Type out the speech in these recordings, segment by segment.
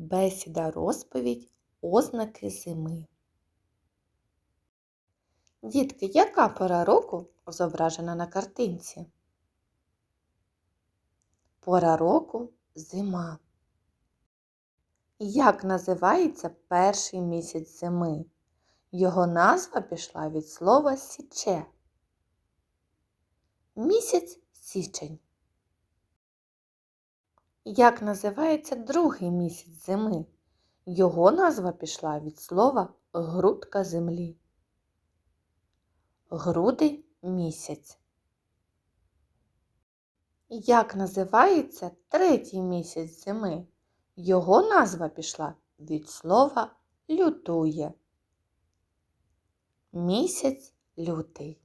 Бесіда розповідь ознаки зими. Дітки, яка пора року зображена на картинці? Пора року зима. Як називається перший місяць зими? Його назва пішла від слова січе. Місяць січень. Як називається другий місяць зими? Його назва пішла від слова грудка землі. Грудень місяць. Як називається третій місяць зими? Його назва пішла від слова лютує. Місяць лютий.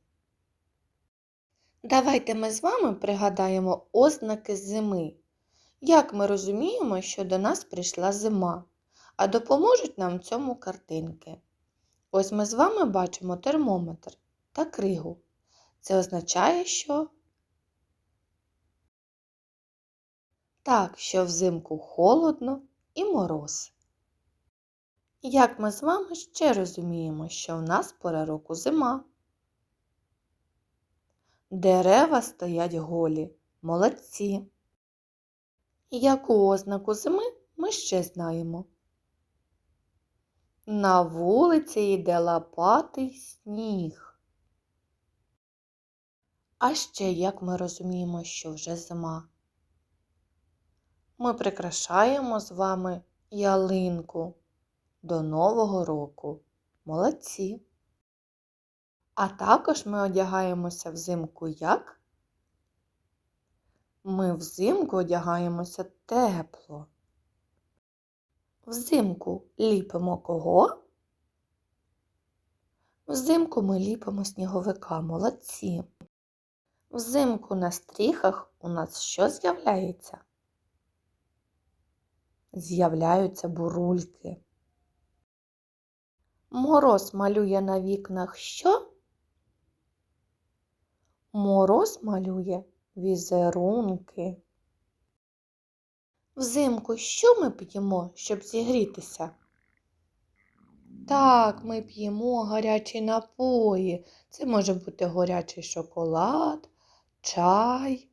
Давайте ми з вами пригадаємо ознаки зими. Як ми розуміємо, що до нас прийшла зима, а допоможуть нам в цьому картинки. Ось ми з вами бачимо термометр та кригу. Це означає, що так, що взимку холодно і мороз. Як ми з вами ще розуміємо, що в нас пора року зима. Дерева стоять голі, молодці. Яку ознаку зими ми ще знаємо? На вулиці йде лопатий сніг. А ще як ми розуміємо, що вже зима? Ми прикрашаємо з вами ялинку до Нового року. Молодці! А також ми одягаємося взимку як? Ми взимку одягаємося тепло. Взимку ліпимо кого? Взимку ми ліпимо сніговика, молодці. Взимку на стріхах у нас що з'являється? З'являються бурульки. Мороз малює на вікнах що? Мороз малює візерунки. Взимку що ми п'ємо, щоб зігрітися? Так, ми п'ємо гарячі напої. Це може бути гарячий шоколад, чай